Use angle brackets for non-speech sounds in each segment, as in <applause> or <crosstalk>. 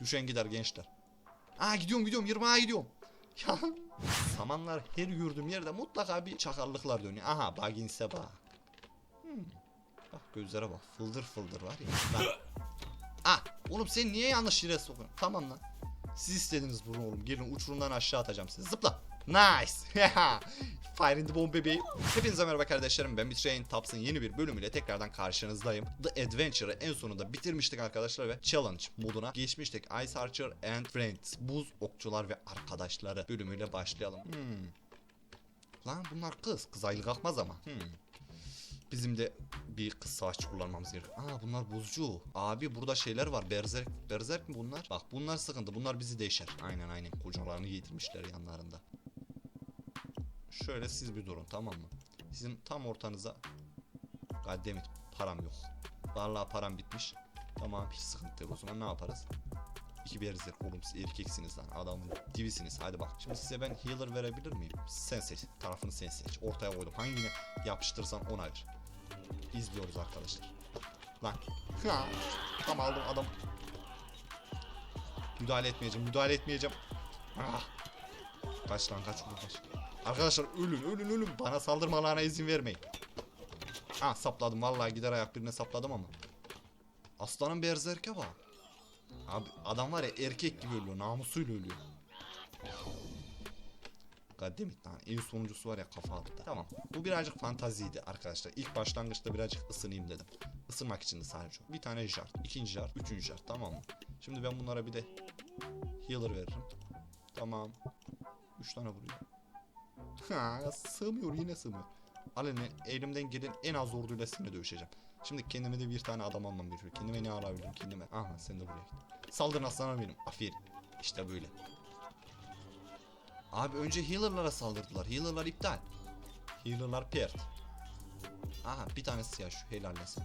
Düşen gider gençler. Aa gidiyorum gidiyorum 20'a gidiyorum. <laughs> Ya samanlar her yürüdüğüm yerde mutlaka bir çakallıklar dönüyor. Aha Baggins'e bak. Hmm. Bak gözlere bak fıldır fıldır var ya. Lan. Ah oğlum sen niye yanlış yere sokuyorsun? Tamam lan. Siz istediniz bunu oğlum. Gelin uçurumdan aşağı atacağım sizi. Zıpla. Nice. <laughs> Fire in the bomb bebeğim. Hepinize merhaba kardeşlerim. Ben Betrayin Taps'ın yeni bir bölümüyle tekrardan karşınızdayım. The Adventure'ı en sonunda bitirmiştik arkadaşlar ve Challenge moduna geçmiştik. Ice Archer and Friends. Buz okçular ve arkadaşları bölümüyle başlayalım. Hmm. Lan bunlar kız. Kız aylık kalkmaz ama. Hmm. Bizim de bir kız savaşçı kullanmamız gerekiyor. Aa bunlar buzcu. Abi burada şeyler var. Berzerk, berzerk mi bunlar? Bak bunlar sıkıntı. Bunlar bizi değişer. Aynen aynen. Kocalarını getirmişler yanlarında. Şöyle siz bir durun tamam mı? Sizin tam ortanıza Goddammit param yok. Vallahi param bitmiş. Tamam hiç sıkıntı yok. O zaman ne yaparız? İki berzerk oğlum siz erkeksiniz lan. Adamın divisiniz. Hadi bak. Şimdi size ben healer verebilir miyim? Sen seç. Tarafını sen seç. Ortaya koydum. Hangine yapıştırsan ona ver. İzliyoruz arkadaşlar. Lan. Ha. Tam aldım adam. Müdahale etmeyeceğim. Müdahale etmeyeceğim. Ah. Kaç lan kaç oğlum kaç. Arkadaşlar ölün ölün ölün. Bana saldırmalarına izin vermeyin. Ha sapladım. Vallahi gider ayak birine sapladım ama. Aslanın berzerke bak. Abi adam var ya erkek gibi ölüyor. Namusuyla ölüyor. Goddammit lan en sonuncusu var ya kafa attı. Tamam bu birazcık fantaziydi arkadaşlar. İlk başlangıçta birazcık ısınayım dedim. Isınmak için de sadece. Bir tane jart, ikinci jart, üçüncü jart tamam mı? Şimdi ben bunlara bir de healer veririm. Tamam. Üç tane vuruyor. Ha sığmıyor yine sığmıyor. Al eline elimden gelen en az orduyla seni dövüşeceğim. Şimdi kendime de bir tane adam almam gerekiyor. Kendime ne alabilirim kendime? Aha sen de buraya git. Saldırın aslanım benim. Aferin. İşte böyle. Abi önce healer'lara saldırdılar. Healer'lar iptal. Healer'lar pert. Aha bir tanesi ya şu helallesin.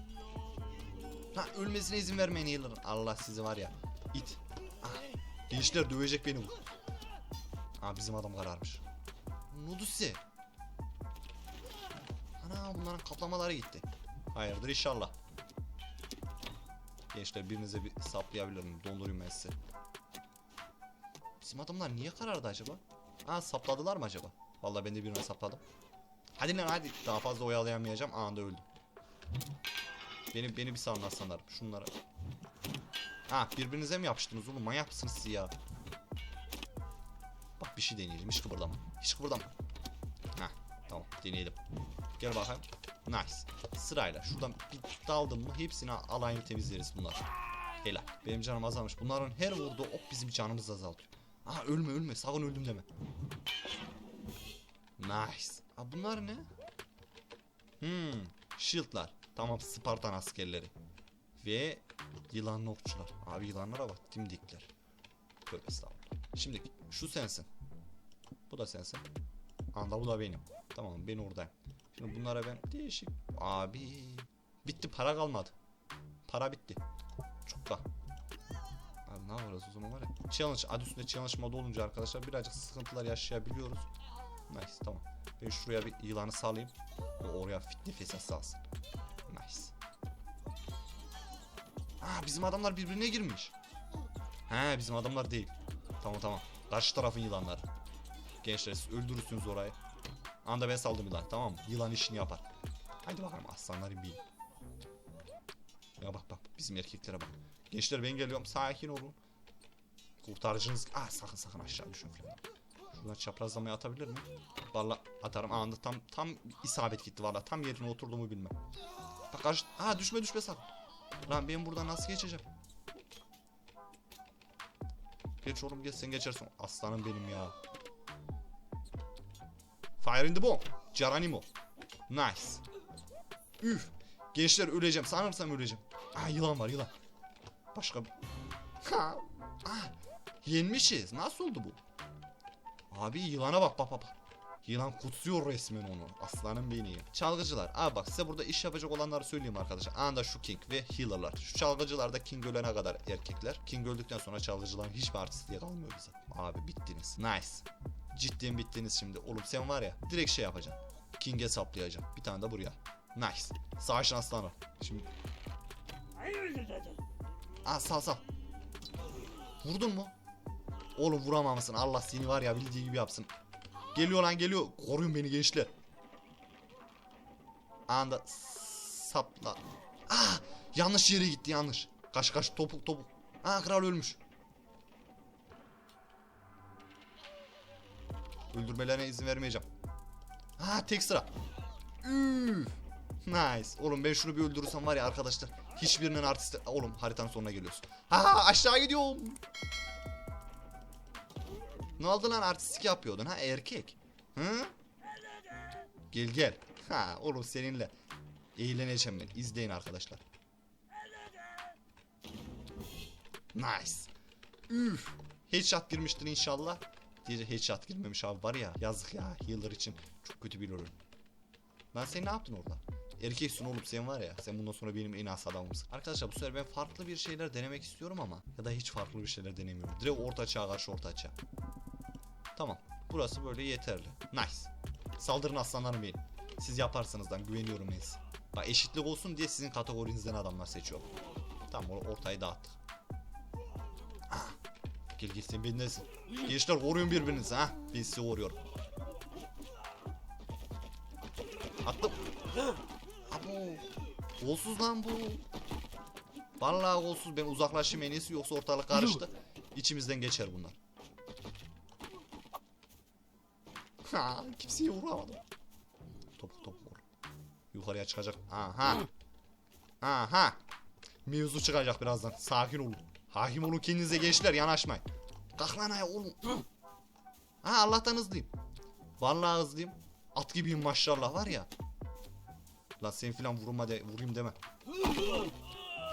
Ha ölmesine izin vermeyin healer'ın. Allah sizi var ya. İt. Ah. Gençler dövecek beni bu. Ha bizim adam kararmış. Nudusi. Ana bunların kaplamaları gitti. Hayırdır inşallah. Gençler birinize bir saplayabilirim. Dondurayım ben size. Bizim adamlar niye karardı acaba? Ha sapladılar mı acaba? Vallahi ben de birine sapladım. Hadi lan hadi. Daha fazla oyalayamayacağım. Anında öldüm. Beni beni bir salın aslanlarım. Şunlara. Ha birbirinize mi yapıştınız oğlum? Manyak mısınız siz ya? Bak bir şey deneyelim. Hiç kıpırdama. Hiç kıpırdama. Ha tamam deneyelim. Gel bakayım. Nice. Sırayla şuradan bir daldım mı hepsini alayını temizleriz bunlar. Helal. Benim canım azalmış. Bunların her vurduğu ok bizim canımızı azaltıyor. Aa ölme ölme sakın öldüm deme. Nice. Aa bunlar ne? Hmm. Shield'lar. Tamam Spartan askerleri. Ve yılan okçular. Abi yılanlara bak dimdikler. Tövbe estağfurullah. Şimdi şu sensin. Bu da sensin. Anda bu da benim. Tamam ben oradayım. Şimdi bunlara ben değişik. Abi. Bitti para kalmadı. Para bitti. Çok da. Abi ne yaparız o zaman var ya. Challenge adı üstünde challenge modu olunca arkadaşlar birazcık sıkıntılar yaşayabiliyoruz. Nice tamam. Ben şuraya bir yılanı salayım. O oraya fit nefes alsın. Nice. Aa bizim adamlar birbirine girmiş. He bizim adamlar değil. Tamam tamam. Karşı tarafın yılanları. Gençler siz öldürürsünüz orayı. Anda ben saldım yılan tamam? Yılan işini yapar. Hadi bakalım aslanların bir. Ya bak bak bizim erkeklere bak. Gençler ben geliyorum sakin olun. Kurtarıcınız... Ah sakın sakın aşağı düşün falan. Şuradan çaprazlamaya atabilir mi? Valla atarım anında tam tam isabet gitti valla. Tam yerine oturduğumu bilmem. Bak karşı... Aa düşme düşme sakın. Lan ben buradan nasıl geçeceğim? Geç oğlum geç sen geçersin. Aslanım benim ya. Fire in the bomb. Geronimo. Nice. Üf. Gençler öleceğim. Sanırsam öleceğim. Aa yılan var yılan. Başka bir... Ha. Ah. Yenmişiz. Nasıl oldu bu? Abi yılana bak bak bak. Yılan kutsuyor resmen onu. Aslanım beni. Çalgıcılar. Abi bak size burada iş yapacak olanları söyleyeyim arkadaşlar. Anda şu King ve Healer'lar. Şu çalgıcılar da King ölene kadar erkekler. King öldükten sonra çalgıcıların hiçbir artistliği kalmıyor bize. Abi bittiniz. Nice. Cidden bittiniz şimdi. Oğlum sen var ya direkt şey yapacaksın. King'e saplayacaksın. Bir tane de buraya. Nice. Savaşın aslanı. Şimdi. Aa sal sal. Vurdun mu? Oğlum vuramamışsın. Allah seni var ya bildiği gibi yapsın. Geliyor lan geliyor. Koruyun beni gençler. Anda sapla. Ah! Yanlış yere gitti yanlış. Kaç kaç topuk topuk. Aa kral ölmüş. Öldürmelerine izin vermeyeceğim. Ha tek sıra. Üf. Nice. Oğlum ben şunu bir öldürürsem var ya arkadaşlar. Hiçbirinin artisti... Oğlum haritanın sonuna geliyorsun. Ha aşağı gidiyorum. Ne oldu lan artistik yapıyordun ha erkek. Hı? Gel gel. Ha oğlum seninle. Eğleneceğim ben. İzleyin arkadaşlar. Nice. Üf. Headshot girmiştir inşallah. Diğeri headshot girmemiş abi var ya. Yazık ya. Healer için çok kötü bir ürün. Lan sen ne yaptın orada? Erkeksin oğlum sen var ya. Sen bundan sonra benim en az adamımsın. Arkadaşlar bu sefer ben farklı bir şeyler denemek istiyorum ama. Ya da hiç farklı bir şeyler denemiyorum. Direkt orta çağa karşı orta çağ. Tamam. Burası böyle yeterli. Nice. Saldırın aslanlarım benim. Siz yaparsınız lan güveniyorum size. Bak eşitlik olsun diye sizin kategorinizden adamlar seçiyorum. Tamam or- ortayı dağıttık. Ah. Gel gel sen benimlesin. Gençler koruyun birbirinizi ha. Ben sizi koruyorum. Attım. Abo. Golsuz lan bu. Vallahi golsuz ben uzaklaşayım en iyisi yoksa ortalık karıştı. İçimizden geçer bunlar. Ha, kimseye vuramadım. Topuk topuk vur. Yukarıya çıkacak. Aha. Aha. Mevzu çıkacak birazdan. Sakin olun. Hakim olun kendinize gençler yanaşmayın. Kalk lan ayağa oğlum. Ha Allah'tan hızlıyım. Vallahi hızlıyım. At gibiyim maşallah var ya. Lan sen filan vurma de vurayım deme.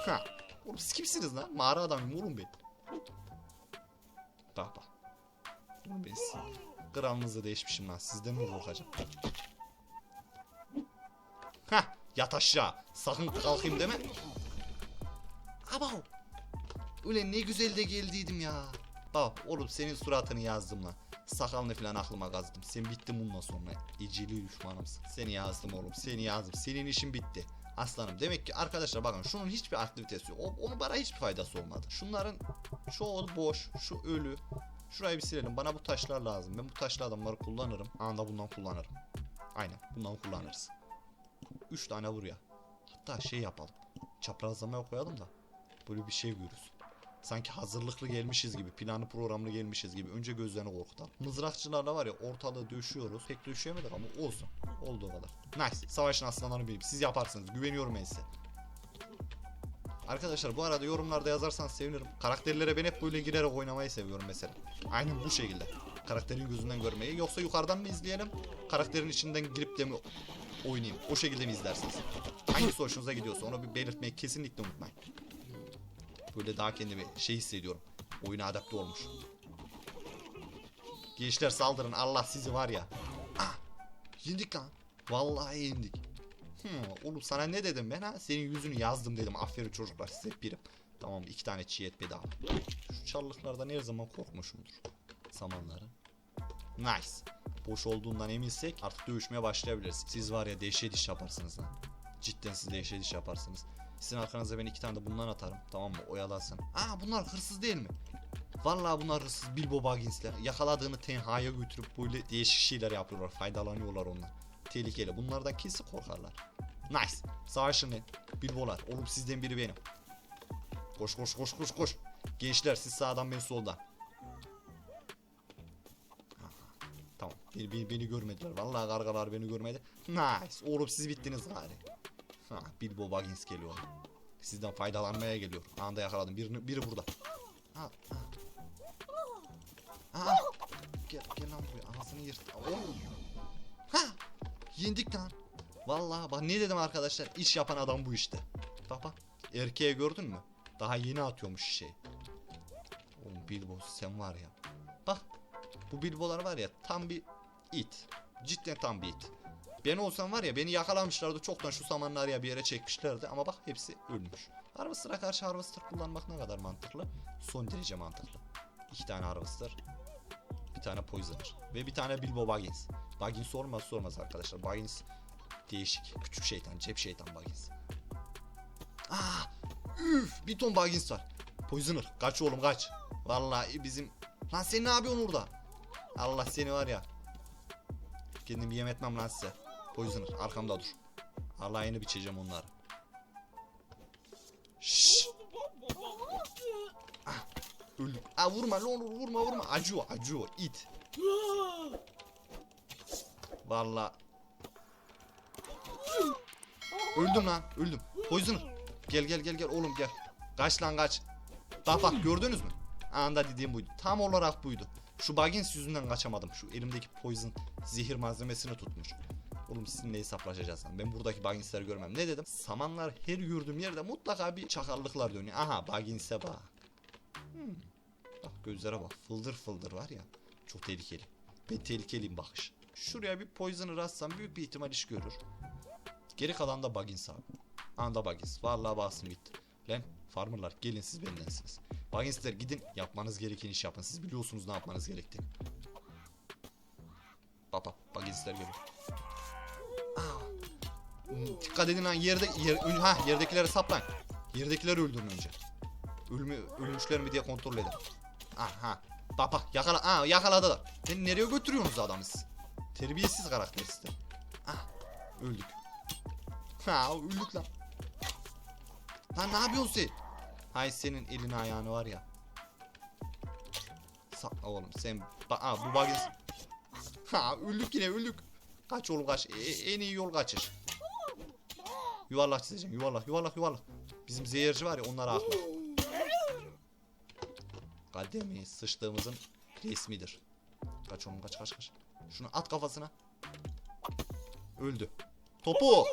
Ha. Oğlum siz kimsiniz lan? Mağara adamıyım oğlum ben. Bak bak. Oğlum ben kralınızı değişmişim lan. Sizden mi korkacağım? Hah yat aşağı. Sakın kalkayım deme. Abav. Ulan ne güzel de geldiydim ya. Bak oğlum senin suratını yazdım lan. Sakalını falan aklıma kazdım. Sen bittin bundan sonra. İcili düşmanımsın. Seni yazdım oğlum. Seni yazdım. Senin işin bitti. Aslanım. Demek ki arkadaşlar bakın şunun hiçbir aktivitesi yok. O- Onun bana hiçbir faydası olmadı. Şunların çoğu boş. Şu ölü. Şurayı bir silelim. Bana bu taşlar lazım. Ben bu taşlı adamları kullanırım. Anda bundan kullanırım. Aynen. Bundan kullanırız. 3 tane buraya. Hatta şey yapalım. Çaprazlamaya koyalım da. Böyle bir şey görürüz. Sanki hazırlıklı gelmişiz gibi, planlı programlı gelmişiz gibi. Önce gözlerini korkutalım. Mızrakçılarla var ya ortalığı döşüyoruz. Pek döşeyemedik ama olsun. Olduğu kadar. Nice. Savaşın aslanlarını benim. Siz yaparsınız. Güveniyorum ben size. Arkadaşlar bu arada yorumlarda yazarsanız sevinirim. Karakterlere ben hep böyle girerek oynamayı seviyorum mesela. Aynen bu şekilde. Karakterin gözünden görmeyi. Yoksa yukarıdan mı izleyelim? Karakterin içinden girip de mi oynayayım? O şekilde mi izlersiniz? Hangisi hoşunuza gidiyorsa onu bir belirtmeyi kesinlikle unutmayın. Böyle daha kendimi şey hissediyorum. Oyuna adapte olmuş. Gençler saldırın Allah sizi var ya. Ah! Yendik lan. Vallahi yendik. Oğlum sana ne dedim ben ha? Senin yüzünü yazdım dedim. Aferin çocuklar size birim. Tamam iki tane çiğ et bedava. Şu çalılıklardan her zaman korkmuşumdur. Samanları. Nice. Boş olduğundan eminsek artık dövüşmeye başlayabiliriz. Siz var ya dehşet iş yaparsınız lan. Cidden siz dehşet iş yaparsınız. Sizin arkanıza ben iki tane de bundan atarım. Tamam mı? Oyalasın. Aa bunlar hırsız değil mi? Vallahi bunlar hırsız Bilbo Baggins'ler. Yakaladığını tenhaya götürüp böyle değişik şeyler yapıyorlar. Faydalanıyorlar onlar. Tehlikeli. Bunlardan kesin korkarlar. Nice. Savaşın lan. Bilbolar. Oğlum sizden biri benim. Koş koş koş koş koş. Gençler siz sağdan ben soldan. Tamam. Beni, beni, beni görmediler. Vallahi kargalar beni görmedi. Nice. Oğlum siz bittiniz gari. Ha, Bilbo Baggins geliyor. Sizden faydalanmaya geliyor. Anda yakaladım. Birini, biri burada. Ha, ha. Ha, gel, gel lan buraya. Ağzını yırt. Oğlum. Ha, yendik lan. Vallahi bak ne dedim arkadaşlar. İş yapan adam bu işte. Bak bak. Erkeğe gördün mü? Daha yeni atıyormuş şey. Oğlum Bilbo sen var ya. Bak. Bu Bilbolar var ya tam bir it. Cidden tam bir it. Ben olsam var ya beni yakalamışlardı çoktan şu samanlar ya bir yere çekmişlerdi ama bak hepsi ölmüş. Harvester'a karşı Harvester kullanmak ne kadar mantıklı? Son derece mantıklı. İki tane Harvester. Bir tane Poisoner. Ve bir tane Bilbo Baggins. Baggins olmaz sormaz arkadaşlar. Baggins değişik. Küçük şeytan. Cep şeytan Baggins. Ah! Üf! Bir ton Baggins var. Poisoner. Kaç oğlum kaç. Vallahi bizim... Lan sen ne yapıyorsun orada? Allah seni var ya. Kendimi yem etmem lan size. Poisoner arkamda dur. Allah yeni biçeceğim onları. Şşş. Ah, öldük. Aa, vurma olur vurma vurma. Acıyor acıyor it. Vallahi. Öldüm lan öldüm. Poisoner. Gel gel gel gel oğlum gel. Kaç lan kaç. Bak bak gördünüz mü? Anda dediğim buydu. Tam olarak buydu. Şu Buggins yüzünden kaçamadım. Şu elimdeki poison zehir malzemesini tutmuş. Oğlum sizinle hesaplaşacağız lan. Ben buradaki Buggins'leri görmem. Ne dedim? Samanlar her gördüğüm yerde mutlaka bir çakallıklar dönüyor. Aha Buggins'e bak. Hmm. Bak gözlere bak. Fıldır fıldır var ya. Çok tehlikeli. Ben tehlikeliyim bakış. Şuraya bir poison'ı rassam büyük bir ihtimal iş görür. Geri kalan da Buggins abi. Anda Buggins. Vallahi basım gitti. Lan farmerlar gelin siz bendensiniz. Buggins'ler gidin yapmanız gereken iş yapın. Siz biliyorsunuz ne yapmanız gerektiğini. Bak Buggins'ler geliyor. Hmm, Dikkat edin lan yerde yer, ha yerdekileri saplayın. Yerdekileri öldürün önce. Ölmü, ölmüşler mi diye kontrol edin. Aha. Bak yakala. Aa yakaladılar. Beni nereye götürüyorsunuz adamı siz? Terbiyesiz karakter işte. Ah öldük. Ha öldük lan. Lan ne yapıyorsun sen? Hay senin elini ayağını var ya. Sa oğlum sen ba Aa, bu bagin. Ha öldük yine öldük. Kaç oğlum kaç. E- en iyi yol kaçış. Yuvarlak çizeceğim. Yuvarlak yuvarlak yuvarlak. Bizim zehirci var ya onlara akla. Kademi sıçtığımızın resmidir. Kaç oğlum kaç kaç kaç. Şunu at kafasına. Öldü. Topu.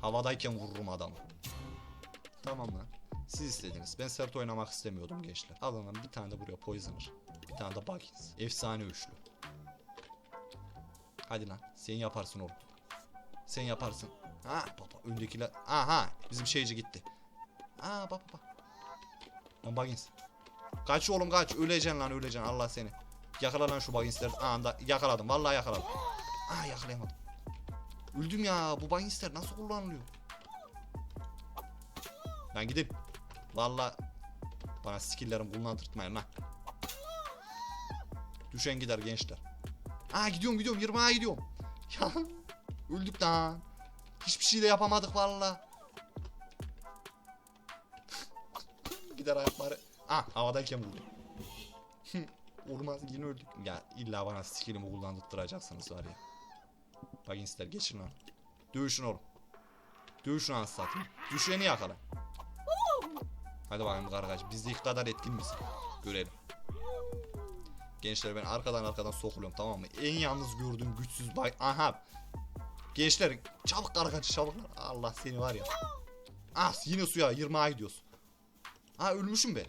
Havadayken vururum adamı. Tamam lan. Siz istediniz. Ben sert oynamak istemiyordum gençler. Alın lan bir tane de buraya Poisoner. Bir tane de Buggins. Efsane üçlü. Hadi lan. Sen yaparsın oğlum. Sen yaparsın. Ha baba öndekiler. Aha bizim şeyci gitti. Aa baba baba. Lan Buggins. Kaç oğlum kaç. Öleceksin lan öleceksin Allah seni. Yakala lan şu Buggins'leri. Anda yakaladım. Vallahi yakaladım. Aa yakalayamadım. Öldüm ya. Bu Buggins'ler nasıl kullanılıyor? Ben gideyim. Vallahi bana skill'lerimi kullandırtmayın lan. Düşen gider gençler. Aa gidiyorum gidiyorum 20'a gidiyorum. <laughs> Ya öldük lan. Hiçbir şey de yapamadık vallahi. <laughs> gider ayakları. Ah havadayken vurdum. Olmaz yine öldük. Ya illa bana skill'imi kullandırtıracaksınız var ya. Buggins'ler geçin lan. Dövüşün oğlum. Dövüşün anasını satayım. Düşeni yakala. Hadi bakayım kargaç. Bizdeki kadar etkin misin? Görelim. Gençler ben arkadan arkadan sokuluyorum tamam mı? En yalnız gördüğüm güçsüz bay... Aha. Gençler çabuk kargaç çabuk. Allah seni var ya. Ah yine suya 20'a gidiyoruz. Ha ölmüşüm ben.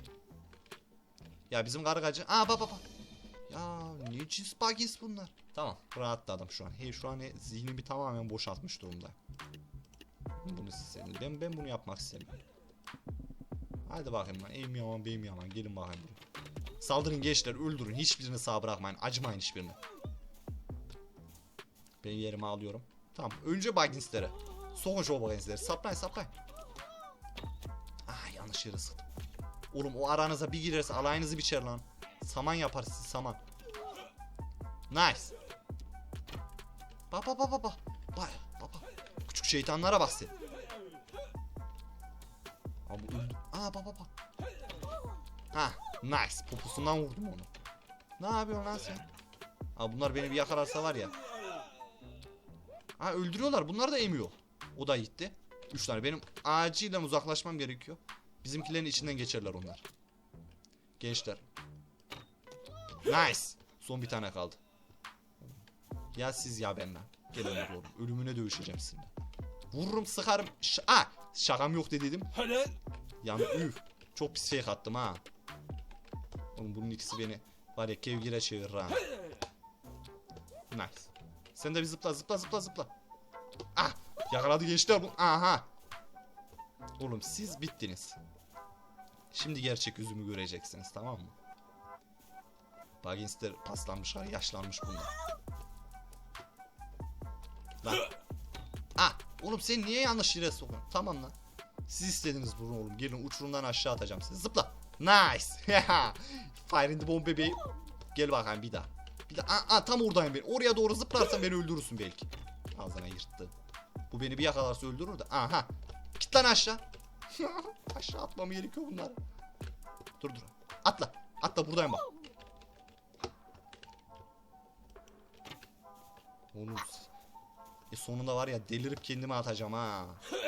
Ya bizim kargacı. Aa bak bak bak. Ya ne cins bagis bunlar. Tamam rahatladım şu an. Hey şu an zihnimi tamamen boşaltmış durumda. Bunu istedim. Ben, ben bunu yapmak istedim. Hadi bakayım lan. Eğim yaman beyim yaman. Gelin bakayım buraya. Saldırın gençler öldürün. Hiçbirini sağ bırakmayın. Acımayın hiçbirine. Ben yerimi alıyorum. Tamam. Önce Baggins'lere. Sokun şu Baggins'leri. Saplayın saplayın. Ah yanlış yere sıktım. Oğlum o aranıza bir girerse alayınızı biçer lan. Saman yapar sizi saman. Nice. Bak bak bak bak bak. Bak bak bak. Küçük şeytanlara bak sen. Abi öldü. Aa bak bak bak. Ha nice. Poposundan vurdum onu. Ne yapıyorsun lan sen? Abi bunlar beni bir yakalarsa var ya. Ha öldürüyorlar. Bunlar da emiyor. O da gitti. Üç tane. Benim acilen uzaklaşmam gerekiyor. Bizimkilerin içinden geçerler onlar. Gençler. Nice. Son bir tane kaldı. Ya siz ya ben lan. Gelin oğlum. Ölümüne dövüşeceğim sizinle. Vururum sıkarım. Ş Aa, şakam yok dedim. Helal. Yani üf. Çok pis fake attım ha. Oğlum bunun ikisi beni var ya kevgire çevirir ha. Nice. Sen de bir zıpla zıpla zıpla zıpla. Ah yakaladı gençler bu. Aha. Oğlum siz bittiniz. Şimdi gerçek yüzümü göreceksiniz tamam mı? Bagginsler paslanmışlar, yaşlanmış bunlar. Lan. Ah, oğlum sen niye yanlış yere sokuyorsun? Tamam lan. Siz istediniz bunu oğlum. Gelin uçurumdan aşağı atacağım sizi. Zıpla. Nice. <laughs> Fire in the bomb bebeğim. Gel bakayım bir daha. Bir daha. Aa, aa, tam oradayım ben. Oraya doğru zıplarsan beni öldürürsün belki. Ağzına yırttı. Bu beni bir yakalarsa öldürür de. Aha. Git lan aşağı. <laughs> aşağı atmam gerekiyor bunları. Dur dur. Atla. Atla buradayım bak. Oğlum. E sonunda var ya delirip kendime atacağım ha. <laughs>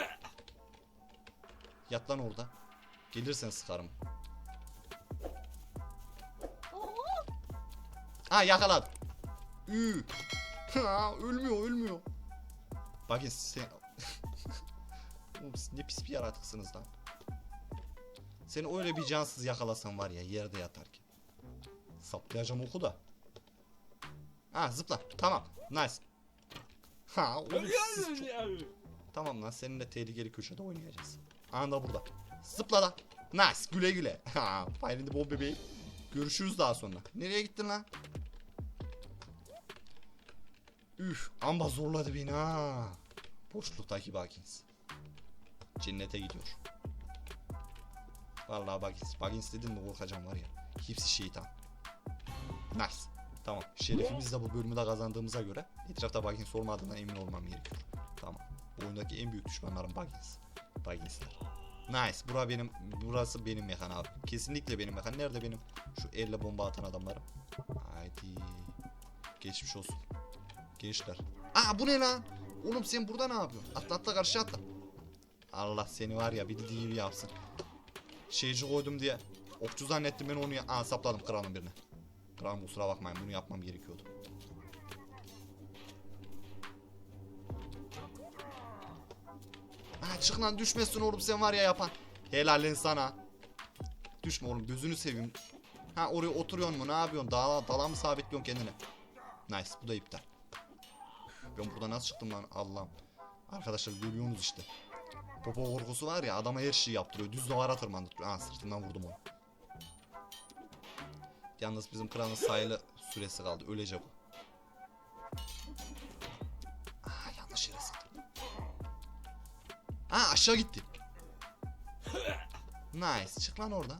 Yat lan orada. Gelirsen sıkarım. Ha yakaladım. Ü. <laughs> Ha, ölmüyor ölmüyor. Bakın sen... Oğlum siz ne pis bir yaratıksınız lan. Seni öyle bir cansız yakalasam var ya yerde yatarken. Saplayacağım oku da. Ha zıpla. Tamam. Nice. Ha oğlum siz çok... Tamam lan seninle tehlikeli köşede oynayacağız. Anda burada. Zıpla da. Nice. Güle güle. <laughs> Ha, Fire in the bomb bebeğim. Görüşürüz daha sonra. Nereye gittin lan? Üf, amba zorladı beni ha. Boşluktaki Buggins. Cennete gidiyor. Vallahi Buggins. Buggins dedim mi korkacağım var ya. Hepsi şeytan. Nice. Tamam. Şerefimiz de bu bölümü de kazandığımıza göre etrafta Buggins olmadığından emin olmam gerekiyor. Tamam. Bu oyundaki en büyük düşmanlarım Buggins. Buggins'ler. Nice. Bura benim, burası benim mekan abi. Kesinlikle benim mekan. Nerede benim şu elle bomba atan adamlarım? Haydi. Geçmiş olsun. Gençler. Aa bu ne lan? Oğlum sen burada ne yapıyorsun? Atla atla karşı atla. Allah seni var ya bildiği gibi yapsın. Şeyci koydum diye. Okçu zannettim ben onu ya. Sapladım kralın birine. Kralım kusura bakmayın bunu yapmam gerekiyordu. Ha çık lan düşmesin oğlum sen var ya yapan. Helalin sana. Düşme oğlum gözünü seveyim. Ha oraya oturuyorsun mu ne yapıyorsun? Dala, dala mı sabitliyorsun kendini? Nice bu da iptal. Ben burada nasıl çıktım lan Allah'ım. Arkadaşlar görüyorsunuz işte. Popo korkusu var ya adama her şeyi yaptırıyor. Düz duvara tırmandırıyor. Aa sırtından vurdum onu. Yalnız bizim kralın sayılı süresi kaldı. Ölecek o. Aa yanlış yere sıktım. Aa aşağı gitti. Nice. Çık lan oradan.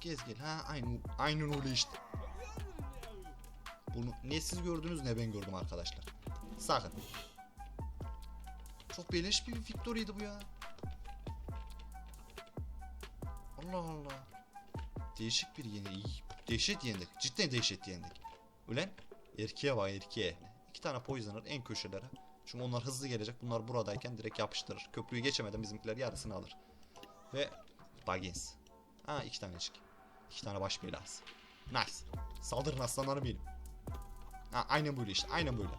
Gez gel. Ha aynı aynen öyle işte. Bunu ne siz gördünüz ne ben gördüm arkadaşlar. Sakın. Çok beleş bir victory'ydi bu ya. Allah Allah. Değişik bir yeni. Dehşet yendik. Cidden dehşet yendik. Ulan erkeğe bak erkeğe. İki tane poisoner en köşelere. Çünkü onlar hızlı gelecek. Bunlar buradayken direkt yapıştırır. Köprüyü geçemeden bizimkiler yarısını alır. Ve Buggins. Ha iki tane çık. İki tane baş belası. Nice. Saldırın aslanlarım benim. Ha aynen böyle işte. Aynen böyle.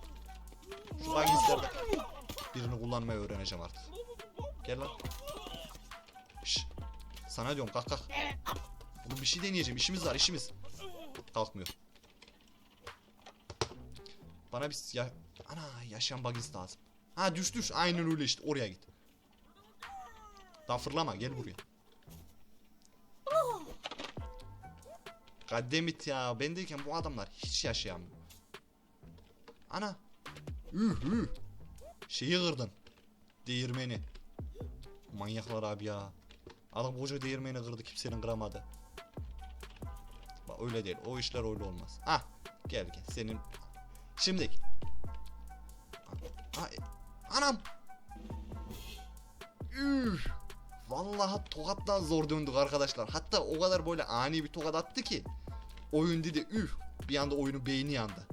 Şu Buggins'lerden birini kullanmayı öğreneceğim artık. Gel lan. Sana diyorum kalk kalk. Oğlum bir şey deneyeceğim. İşimiz var işimiz. Kalkmıyor. Bana bir ya ana yaşayan Buggins lazım. Ha düş düş. Aynen öyle işte. Oraya git. Daha fırlama gel buraya. Goddammit ya. Bendeyken bu adamlar hiç yaşayamıyor. Ana. Üh üh. Şeyi kırdın. Değirmeni. Manyaklar abi ya. Adam koca değirmeni kırdı kimsenin kıramadı. Bak öyle değil. O işler öyle olmaz. Ah gel gel senin. Şimdi. Ah, anam. Üh. Vallahi tokattan zor döndük arkadaşlar. Hatta o kadar böyle ani bir tokat attı ki. Oyun dedi üh. Bir anda oyunun beyni yandı.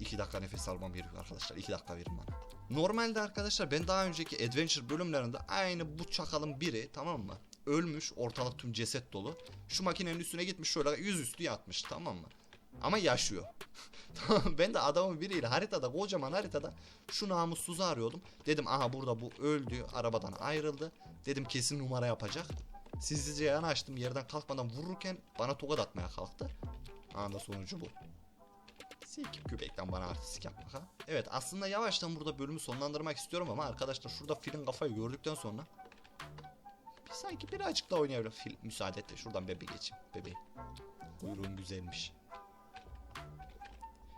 Bir iki dakika nefes almam gerekiyor arkadaşlar. İki dakika verin bana. Normalde arkadaşlar ben daha önceki adventure bölümlerinde aynı bu çakalın biri tamam mı? Ölmüş ortalık tüm ceset dolu. Şu makinenin üstüne gitmiş şöyle yüzüstü yatmış tamam mı? Ama yaşıyor. <laughs> Tamam ben de adamın biriyle haritada kocaman haritada şu namussuzu arıyordum. Dedim aha burada bu öldü arabadan ayrıldı. Dedim kesin numara yapacak. Sizlice yanaştım yerden kalkmadan vururken bana tokat atmaya kalktı. Anda sonucu bu. Sikip köpekten bana artistik yapmak ha. Evet aslında yavaştan burada bölümü sonlandırmak istiyorum ama arkadaşlar şurada filin kafayı gördükten sonra sanki birazcık daha oynayabilirim. Fil müsaade et de şuradan bebe geçeyim. Bebeğim. Kuyruğun güzelmiş.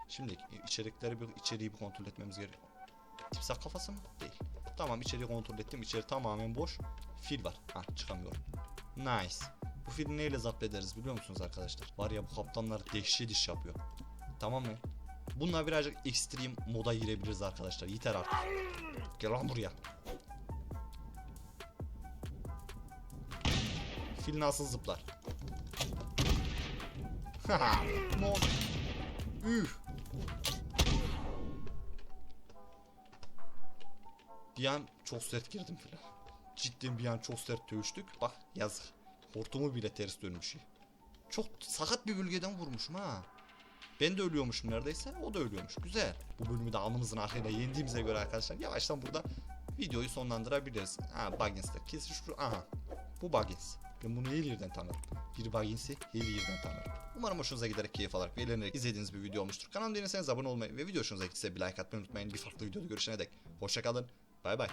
Şimdi içerikleri bir içeriği bir kontrol etmemiz gerekiyor. Timsah kafası mı? Değil. Tamam içeriği kontrol ettim. İçeri tamamen boş. Fil var. Ha çıkamıyorum. Nice. Bu fili neyle zapt ederiz biliyor musunuz arkadaşlar? Var ya bu kaptanlar dehşet iş yapıyor. Tamam mı? Bununla birazcık ekstrem moda girebiliriz arkadaşlar. Yeter artık. Gel lan buraya. Fil nasıl zıplar? <laughs> Oldu? Üf. Bir an çok sert girdim filan. Cidden bir an çok sert dövüştük. Bak yazık. Hortumu bile ters dönmüş. Çok sakat bir bölgeden vurmuşum ha. Ben de ölüyormuşum neredeyse. O da ölüyormuş. Güzel. Bu bölümü de alnımızın akıyla yendiğimize göre arkadaşlar yavaştan burada videoyu sonlandırabiliriz. Ha Baggins'te. Kesin şu. Aha. Bu Baggins. Ben bunu her yerden tanırım. Bir Baggins'i her yerden tanırım. Umarım hoşunuza giderek keyif alarak ve eğlenerek izlediğiniz bir video olmuştur. Kanalıma değilseniz abone olmayı ve video hoşunuza gittiyse bir like atmayı unutmayın. Bir farklı videoda görüşene dek. Hoşçakalın. Bay bay.